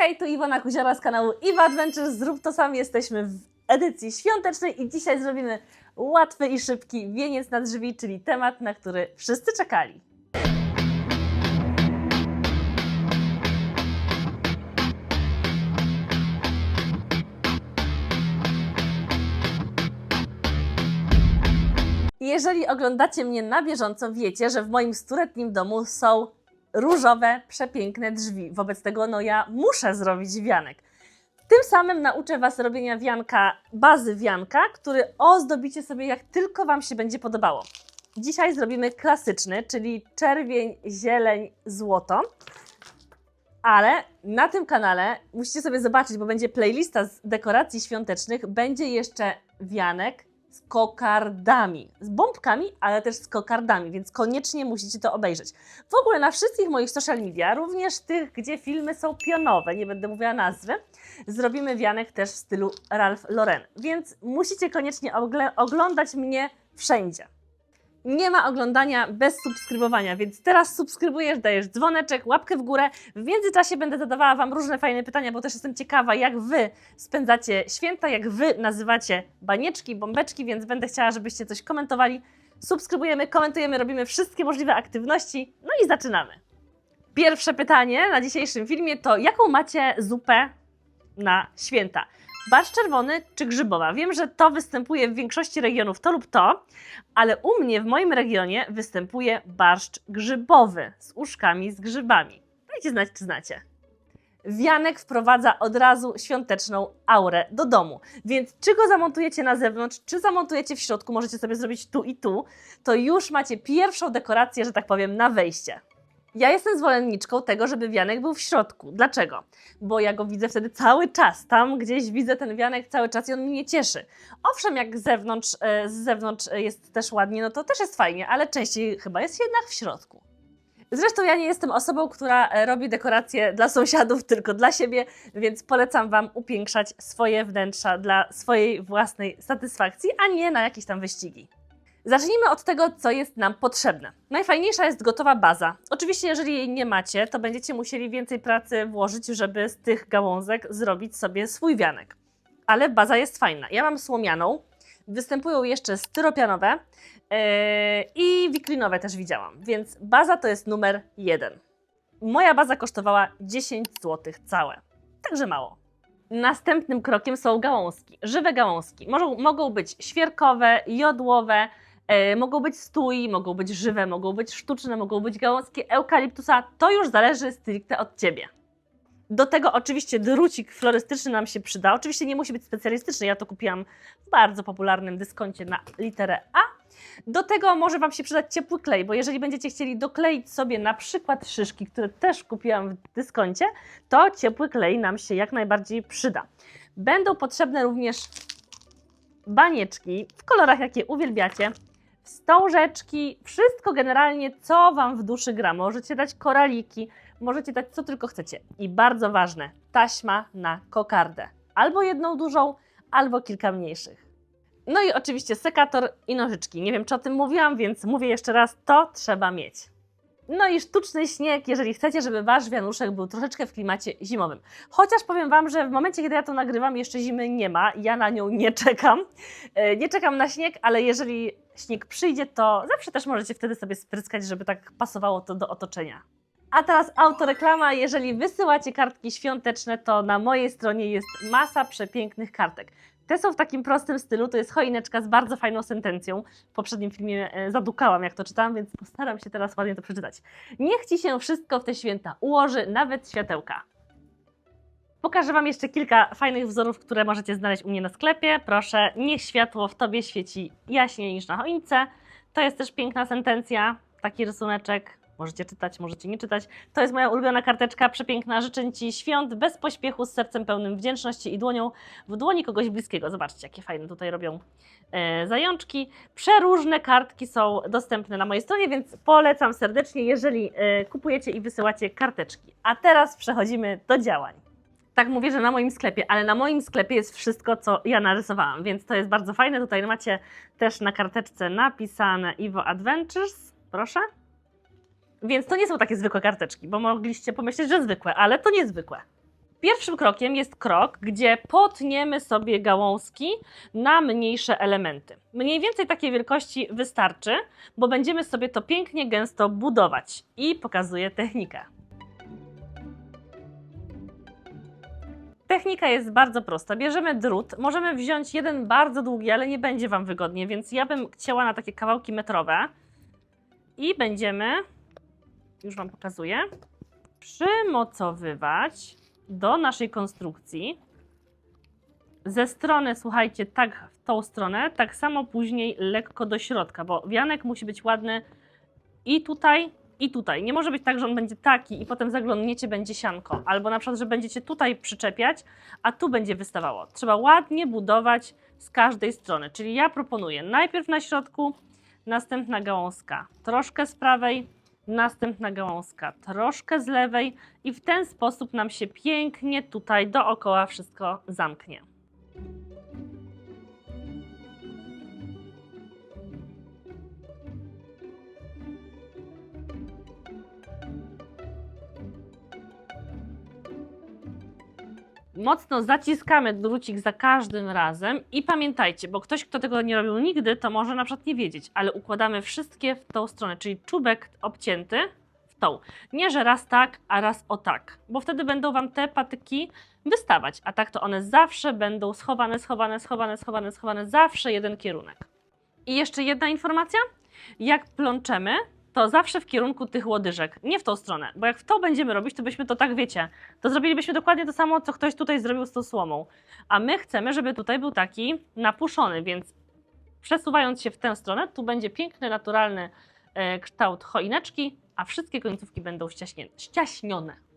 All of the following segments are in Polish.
Hej, tu Iwona Kuziora z kanału Iwa Adventures. Zrób to sam. Jesteśmy w edycji świątecznej i dzisiaj zrobimy łatwy i szybki wieniec na drzwi, czyli temat, na który wszyscy czekali. Jeżeli oglądacie mnie na bieżąco, wiecie, że w moim stuletnim domu są różowe, przepiękne drzwi. Wobec tego no ja muszę zrobić wianek. Tym samym nauczę Was robienia wianka, bazy wianka, który ozdobicie sobie jak tylko Wam się będzie podobało. Dzisiaj zrobimy klasyczny, czyli czerwień, zieleń, złoto. Ale na tym kanale musicie sobie zobaczyć, bo będzie playlista z dekoracji świątecznych, będzie jeszcze wianek z kokardami, z bombkami, ale też z kokardami, więc koniecznie musicie to obejrzeć. W ogóle na wszystkich moich social media, również tych, gdzie filmy są pionowe, nie będę mówiła nazwy, zrobimy wianek też w stylu Ralph Lauren, więc musicie koniecznie ogle- oglądać mnie wszędzie. Nie ma oglądania bez subskrybowania, więc teraz subskrybujesz, dajesz dzwoneczek, łapkę w górę. W międzyczasie będę zadawała Wam różne fajne pytania, bo też jestem ciekawa, jak Wy spędzacie święta, jak Wy nazywacie banieczki, bombeczki, więc będę chciała, żebyście coś komentowali. Subskrybujemy, komentujemy, robimy wszystkie możliwe aktywności. No i zaczynamy. Pierwsze pytanie na dzisiejszym filmie to jaką macie zupę na święta? Barszcz czerwony czy grzybowa? Wiem, że to występuje w większości regionów to lub to, ale u mnie w moim regionie występuje barszcz grzybowy z uszkami z grzybami. Dajcie znać, czy znacie. Wianek wprowadza od razu świąteczną aurę do domu, więc czy go zamontujecie na zewnątrz, czy zamontujecie w środku, możecie sobie zrobić tu i tu, to już macie pierwszą dekorację, że tak powiem, na wejście. Ja jestem zwolenniczką tego, żeby wianek był w środku. Dlaczego? Bo ja go widzę wtedy cały czas. Tam gdzieś widzę ten wianek cały czas i on mnie cieszy. Owszem, jak z zewnątrz, e, z zewnątrz jest też ładnie, no to też jest fajnie, ale częściej chyba jest jednak w środku. Zresztą ja nie jestem osobą, która e, robi dekoracje dla sąsiadów, tylko dla siebie, więc polecam Wam upiększać swoje wnętrza dla swojej własnej satysfakcji, a nie na jakieś tam wyścigi. Zacznijmy od tego, co jest nam potrzebne. Najfajniejsza jest gotowa baza. Oczywiście, jeżeli jej nie macie, to będziecie musieli więcej pracy włożyć, żeby z tych gałązek zrobić sobie swój wianek. Ale baza jest fajna. Ja mam słomianą, występują jeszcze styropianowe yy, i wiklinowe też widziałam, więc baza to jest numer jeden. Moja baza kosztowała 10 zł całe, także mało. Następnym krokiem są gałązki, żywe gałązki. Mogą, być świerkowe, jodłowe, mogą być stój, mogą być żywe, mogą być sztuczne, mogą być gałązki eukaliptusa. To już zależy stricte od Ciebie. Do tego oczywiście drucik florystyczny nam się przyda. Oczywiście nie musi być specjalistyczny, ja to kupiłam w bardzo popularnym dyskoncie na literę A. Do tego może Wam się przydać ciepły klej, bo jeżeli będziecie chcieli dokleić sobie na przykład szyszki, które też kupiłam w dyskoncie, to ciepły klej nam się jak najbardziej przyda. Będą potrzebne również banieczki w kolorach, jakie uwielbiacie, wstążeczki, wszystko generalnie, co Wam w duszy gra. Możecie dać koraliki, możecie dać co tylko chcecie. I bardzo ważne, taśma na kokardę. Albo jedną dużą, albo kilka mniejszych. No i oczywiście sekator i nożyczki. Nie wiem, czy o tym mówiłam, więc mówię jeszcze raz, to trzeba mieć. No i sztuczny śnieg, jeżeli chcecie, żeby wasz wianuszek był troszeczkę w klimacie zimowym. Chociaż powiem wam, że w momencie, kiedy ja to nagrywam, jeszcze zimy nie ma, ja na nią nie czekam. E, Nie czekam na śnieg, ale jeżeli śnieg przyjdzie, to zawsze też możecie wtedy sobie spryskać, żeby tak pasowało to do otoczenia. A teraz autoreklama. Jeżeli wysyłacie kartki świąteczne, to na mojej stronie jest masa przepięknych kartek. Te są w takim prostym stylu, to jest choineczka z bardzo fajną sentencją. W poprzednim filmie e, zadukałam, jak to czytałam, więc postaram się teraz ładnie to przeczytać. Niech Ci się wszystko w te święta ułoży, nawet światełka. Pokażę Wam jeszcze kilka fajnych wzorów, które możecie znaleźć u mnie na sklepie. Proszę, niech światło w Tobie świeci jaśniej niż na choince. To jest też piękna sentencja, taki rysuneczek. Możecie czytać, możecie nie czytać. To jest moja ulubiona karteczka, przepiękna. Życzę Ci świąt bez pośpiechu, z sercem pełnym wdzięczności i dłonią w dłoni kogoś bliskiego. Zobaczcie, jakie fajne tutaj robią e, zajączki. Przeróżne kartki są dostępne na mojej stronie, więc polecam serdecznie, jeżeli e, kupujecie i wysyłacie karteczki. A teraz przechodzimy do działań. Tak mówię, że na moim sklepie, ale na moim sklepie jest wszystko, co ja narysowałam, więc to jest bardzo fajne. Tutaj macie też na karteczce napisane Iwo Adventures, proszę. Więc to nie są takie zwykłe karteczki, bo mogliście pomyśleć, że zwykłe, ale to niezwykłe. Pierwszym krokiem jest krok, gdzie potniemy sobie gałązki na mniejsze elementy. Mniej więcej takiej wielkości wystarczy, bo będziemy sobie to pięknie gęsto budować. I pokazuję technikę. Technika jest bardzo prosta. Bierzemy drut. Możemy wziąć jeden bardzo długi, ale nie będzie Wam wygodnie, więc ja bym chciała na takie kawałki metrowe. I będziemy, już Wam pokazuję, przymocowywać do naszej konstrukcji. Ze strony, słuchajcie, tak w tą stronę, tak samo później lekko do środka, bo wianek musi być ładny i tutaj, i tutaj. Nie może być tak, że on będzie taki i potem zaglądniecie, będzie sianko. Albo na przykład, że będziecie tutaj przyczepiać, a tu będzie wystawało. Trzeba ładnie budować z każdej strony. Czyli ja proponuję najpierw na środku, następna gałązka troszkę z prawej, następna gałązka troszkę z lewej i w ten sposób nam się pięknie tutaj dookoła wszystko zamknie. Mocno zaciskamy drucik za każdym razem i pamiętajcie, bo ktoś, kto tego nie robił nigdy, to może na przykład nie wiedzieć, ale układamy wszystkie w tą stronę, czyli czubek obcięty w tą. Nie, że raz tak, a raz o tak, bo wtedy będą Wam te patyki wystawać, a tak to one zawsze będą schowane, schowane, schowane, schowane, schowane, zawsze jeden kierunek. I jeszcze jedna informacja, jak plączemy, to zawsze w kierunku tych łodyżek, nie w tą stronę, bo jak w to będziemy robić, to byśmy to tak, wiecie, to zrobilibyśmy dokładnie to samo, co ktoś tutaj zrobił z tą słomą. A my chcemy, żeby tutaj był taki napuszony, więc przesuwając się w tę stronę, tu będzie piękny, naturalny e, kształt choineczki, a wszystkie końcówki będą ściaśnie, ściaśnione.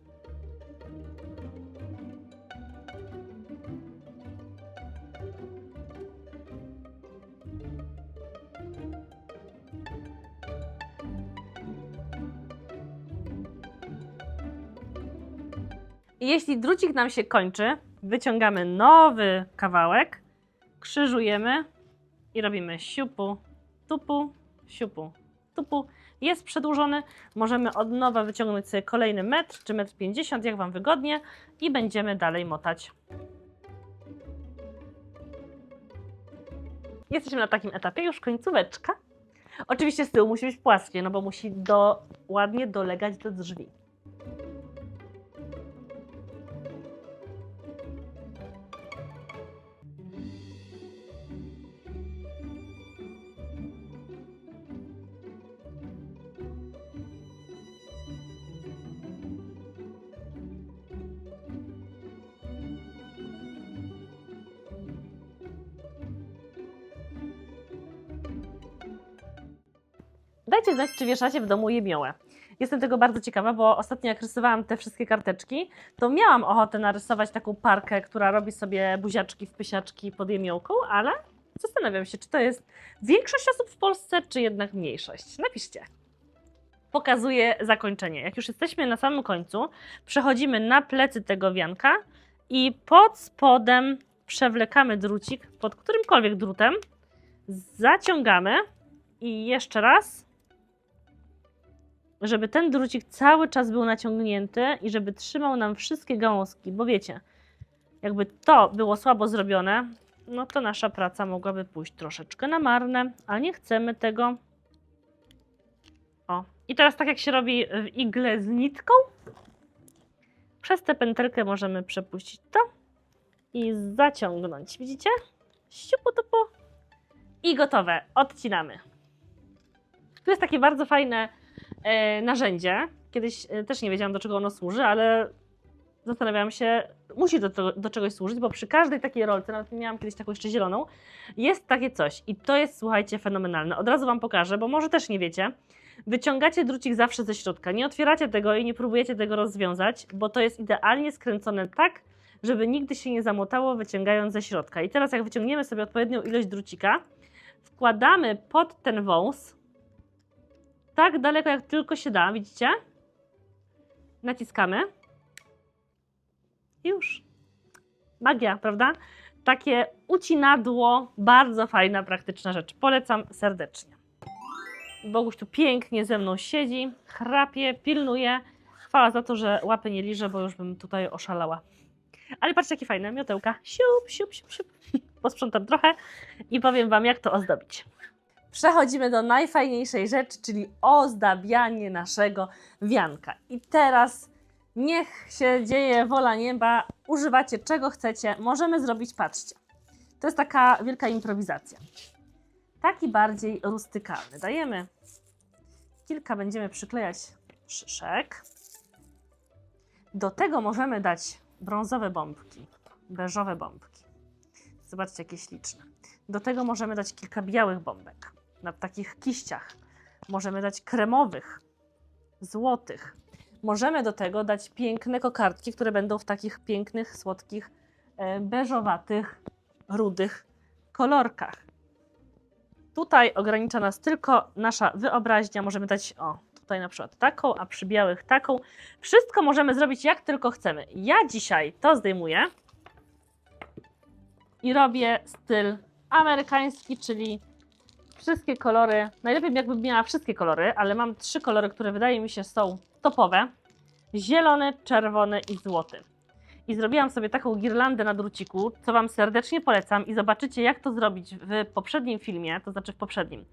Jeśli drucik nam się kończy, wyciągamy nowy kawałek, krzyżujemy i robimy siupu, tupu, siupu, tupu. Jest przedłużony, możemy od nowa wyciągnąć sobie kolejny metr czy metr 50, jak Wam wygodnie i będziemy dalej motać. Jesteśmy na takim etapie, już końcóweczka. Oczywiście z tyłu musi być płaskie, no bo musi do, ładnie dolegać do drzwi. Dajcie znać, czy wieszacie w domu jemiołę. Jestem tego bardzo ciekawa, bo ostatnio jak rysowałam te wszystkie karteczki, to miałam ochotę narysować taką parkę, która robi sobie buziaczki w pysiaczki pod jemiołką, ale zastanawiam się, czy to jest większość osób w Polsce, czy jednak mniejszość. Napiszcie. Pokazuję zakończenie. Jak już jesteśmy na samym końcu, przechodzimy na plecy tego wianka i pod spodem przewlekamy drucik pod którymkolwiek drutem, zaciągamy i jeszcze raz, żeby ten drucik cały czas był naciągnięty i żeby trzymał nam wszystkie gałązki, bo wiecie, jakby to było słabo zrobione, no to nasza praca mogłaby pójść troszeczkę na marne, a nie chcemy tego. O, i teraz tak jak się robi w igle z nitką, przez tę pętelkę możemy przepuścić to i zaciągnąć. Widzicie? Siupu tupu. I gotowe. Odcinamy. Tu jest takie bardzo fajne narzędzie. Kiedyś e, też nie wiedziałam, do czego ono służy, ale zastanawiałam się, musi do, do czegoś służyć, bo przy każdej takiej rolce, nawet miałam kiedyś taką jeszcze zieloną, jest takie coś. I to jest, słuchajcie, fenomenalne. Od razu Wam pokażę, bo może też nie wiecie. Wyciągacie drucik zawsze ze środka. Nie otwieracie tego i nie próbujecie tego rozwiązać, bo to jest idealnie skręcone tak, żeby nigdy się nie zamotało, wyciągając ze środka. I teraz, jak wyciągniemy sobie odpowiednią ilość drucika, wkładamy pod ten wąs tak daleko, jak tylko się da, widzicie? Naciskamy. I już. Magia, prawda? Takie ucinadło, bardzo fajna, praktyczna rzecz. Polecam serdecznie. Boguś tu pięknie ze mną siedzi, chrapie, pilnuje. Chwała za to, że łapy nie liże, bo już bym tutaj oszalała. Ale patrzcie, jakie fajne miotełka. Siup, siup, siup, siup. Posprzątam trochę i powiem Wam, jak to ozdobić. Przechodzimy do najfajniejszej rzeczy, czyli ozdabianie naszego wianka. I teraz niech się dzieje wola nieba, używacie czego chcecie. Możemy zrobić, patrzcie. To jest taka wielka improwizacja. Taki bardziej rustykalny. Dajemy kilka, będziemy przyklejać szyszek. Do tego możemy dać brązowe bombki, beżowe bombki. Zobaczcie, jakie śliczne. Do tego możemy dać kilka białych bombek na takich kiściach. Możemy dać kremowych, złotych. Możemy do tego dać piękne kokardki, które będą w takich pięknych, słodkich, e, beżowatych, rudych kolorkach. Tutaj ogranicza nas tylko nasza wyobraźnia. Możemy dać, o, tutaj na przykład taką, a przy białych taką. Wszystko możemy zrobić jak tylko chcemy. Ja dzisiaj to zdejmuję i robię styl amerykański, czyli wszystkie kolory. Najlepiej jakbym miała wszystkie kolory, ale mam trzy kolory, które wydaje mi się są topowe. Zielony, czerwony i złoty. I zrobiłam sobie taką girlandę na druciku, co Wam serdecznie polecam i zobaczycie jak to zrobić w poprzednim filmie, to znaczy w poprzednim.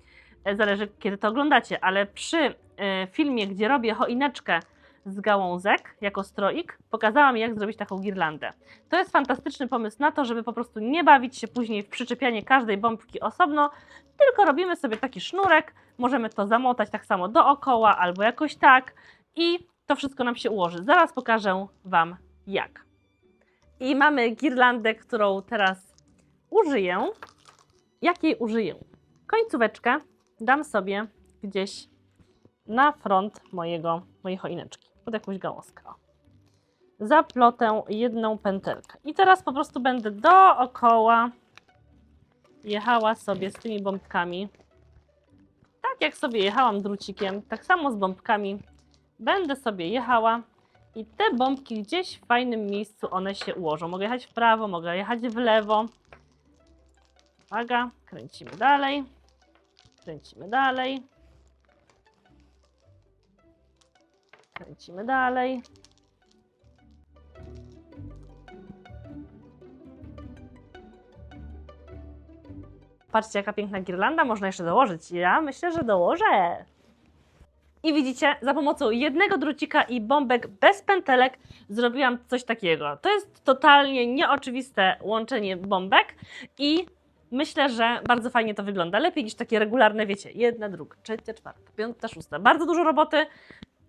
E, Zależy kiedy to oglądacie, ale przy e, filmie, gdzie robię choineczkę z gałązek jako stroik, pokazałam jak zrobić taką girlandę. To jest fantastyczny pomysł na to, żeby po prostu nie bawić się później w przyczepianie każdej bombki osobno, tylko robimy sobie taki sznurek, możemy to zamotać tak samo dookoła albo jakoś tak i to wszystko nam się ułoży. Zaraz pokażę Wam jak. I mamy girlandę, którą teraz użyję. Jakiej użyję? Końcóweczkę dam sobie gdzieś na front mojego, mojej choineczki, pod jakąś gałązkę. Zaplotę jedną pętelkę. I teraz po prostu będę dookoła jechała sobie z tymi bombkami. Tak jak sobie jechałam drucikiem, tak samo z bombkami będę sobie jechała i te bombki gdzieś w fajnym miejscu one się ułożą. Mogę jechać w prawo, mogę jechać w lewo. Uwaga, kręcimy dalej. Kręcimy dalej. Kręcimy dalej. Patrzcie, jaka piękna girlanda można jeszcze dołożyć. Ja myślę, że dołożę. I widzicie, za pomocą jednego drucika i bombek bez pętelek zrobiłam coś takiego. To jest totalnie nieoczywiste łączenie bombek i myślę, że bardzo fajnie to wygląda. Lepiej niż takie regularne, wiecie, jedna, druga, trzecia, czwarta, piąta, szósta. Bardzo dużo roboty,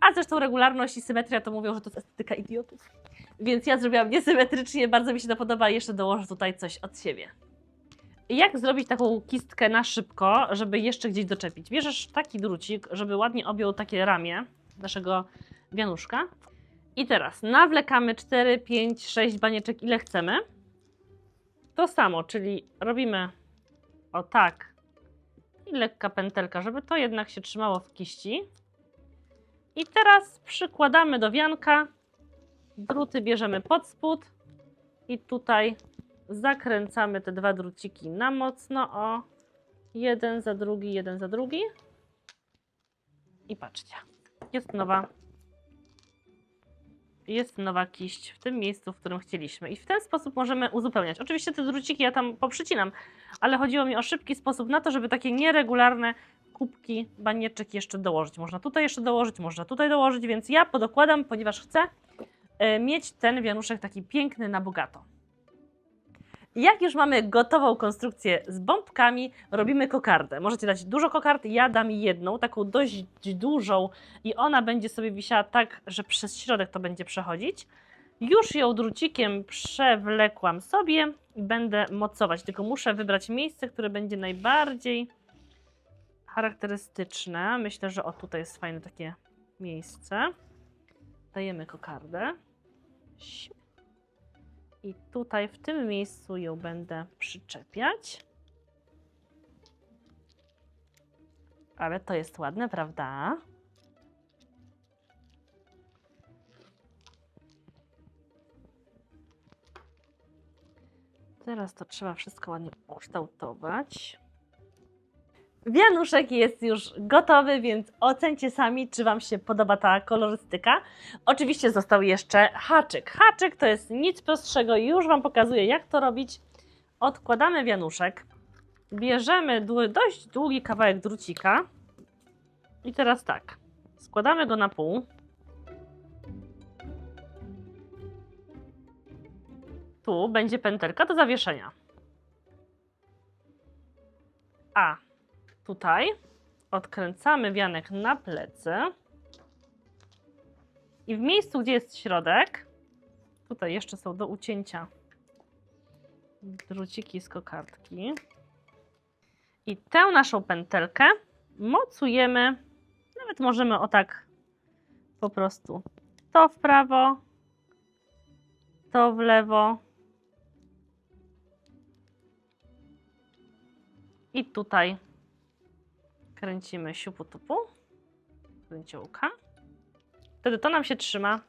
a zresztą regularność i symetria to mówią, że to jest estetyka idiotów. Więc ja zrobiłam niesymetrycznie, bardzo mi się to podoba i jeszcze dołożę tutaj coś od siebie. Jak zrobić taką kistkę na szybko, żeby jeszcze gdzieś doczepić? Bierzesz taki drucik, żeby ładnie objął takie ramię naszego wianuszka. I teraz nawlekamy 4, 5, 6 banieczek, ile chcemy. To samo, czyli robimy o tak i lekka pętelka, żeby to jednak się trzymało w kiści. I teraz przykładamy do wianka. Druty bierzemy pod spód i tutaj zakręcamy te dwa druciki na mocno, o jeden za drugi, jeden za drugi i patrzcie, jest nowa jest nowa kiść w tym miejscu, w którym chcieliśmy i w ten sposób możemy uzupełniać. Oczywiście te druciki ja tam poprzycinam, ale chodziło mi o szybki sposób na to, żeby takie nieregularne kubki banieczek jeszcze dołożyć. Można tutaj jeszcze dołożyć, można tutaj dołożyć, więc ja podokładam, ponieważ chcę e, mieć ten wianuszek taki piękny na bogato. Jak już mamy gotową konstrukcję z bombkami, robimy kokardę. Możecie dać dużo kokard, ja dam jedną, taką dość dużą i ona będzie sobie wisiała tak, że przez środek to będzie przechodzić. Już ją drucikiem przewlekłam sobie i będę mocować, tylko muszę wybrać miejsce, które będzie najbardziej charakterystyczne. Myślę, że o tutaj jest fajne takie miejsce. Dajemy kokardę. I tutaj w tym miejscu ją będę przyczepiać. Ale to jest ładne, prawda? Teraz to trzeba wszystko ładnie ukształtować. Wianuszek jest już gotowy, więc ocencie sami, czy Wam się podoba ta kolorystyka. Oczywiście został jeszcze haczyk. Haczyk to jest nic prostszego, już Wam pokazuję, jak to robić. Odkładamy wianuszek, bierzemy dość długi kawałek drucika i teraz tak, składamy go na pół. Tu będzie pętelka do zawieszenia. A tutaj odkręcamy wianek na plecy. I w miejscu, gdzie jest środek, tutaj jeszcze są do ucięcia druciki z kokardki. I tę naszą pętelkę mocujemy, nawet możemy o tak po prostu to w prawo, to w lewo. I tutaj kręcimy siupu tupu, kręciołka. Wtedy to nam się trzyma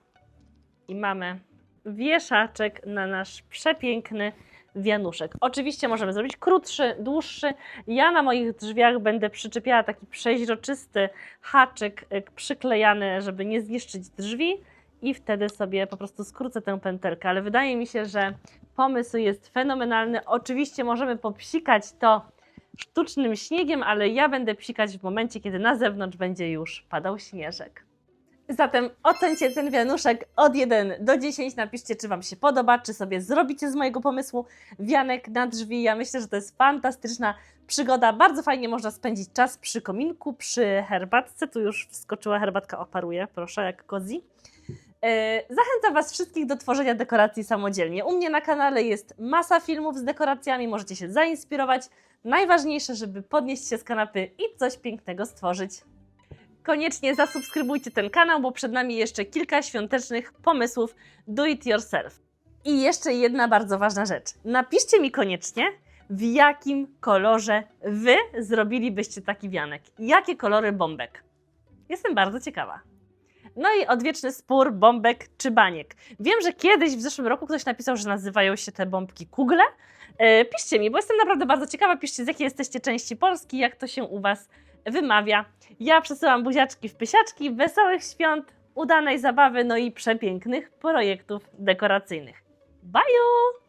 i mamy wieszaczek na nasz przepiękny wianuszek. Oczywiście możemy zrobić krótszy, dłuższy. Ja na moich drzwiach będę przyczepiała taki przeźroczysty haczyk y, przyklejany, żeby nie zniszczyć drzwi i wtedy sobie po prostu skrócę tę pętelkę, ale wydaje mi się, że pomysł jest fenomenalny. Oczywiście możemy popsikać to sztucznym śniegiem, ale ja będę psikać w momencie, kiedy na zewnątrz będzie już padał śnieżek. Zatem ocencie ten wianuszek od 1 do 10. Napiszcie, czy Wam się podoba, czy sobie zrobicie z mojego pomysłu wianek na drzwi. Ja myślę, że to jest fantastyczna przygoda. Bardzo fajnie można spędzić czas przy kominku, przy herbatce. Tu już wskoczyła herbatka, oparuje, proszę, jak kozi. E, Zachęcam Was wszystkich do tworzenia dekoracji samodzielnie. U mnie na kanale jest masa filmów z dekoracjami, możecie się zainspirować. Najważniejsze, żeby podnieść się z kanapy i coś pięknego stworzyć. Koniecznie zasubskrybujcie ten kanał, bo przed nami jeszcze kilka świątecznych pomysłów do it yourself. I jeszcze jedna bardzo ważna rzecz. Napiszcie mi koniecznie, w jakim kolorze Wy zrobilibyście taki wianek. Jakie kolory bombek? Jestem bardzo ciekawa. No i odwieczny spór bombek czy baniek. Wiem, że kiedyś w zeszłym roku ktoś napisał, że nazywają się te bombki kugle. E, piszcie mi, bo jestem naprawdę bardzo ciekawa. Piszcie, z jakiej jesteście części Polski, jak to się u Was wymawia. Ja przesyłam buziaczki w pysiaczki, wesołych świąt, udanej zabawy, no i przepięknych projektów dekoracyjnych. Bye!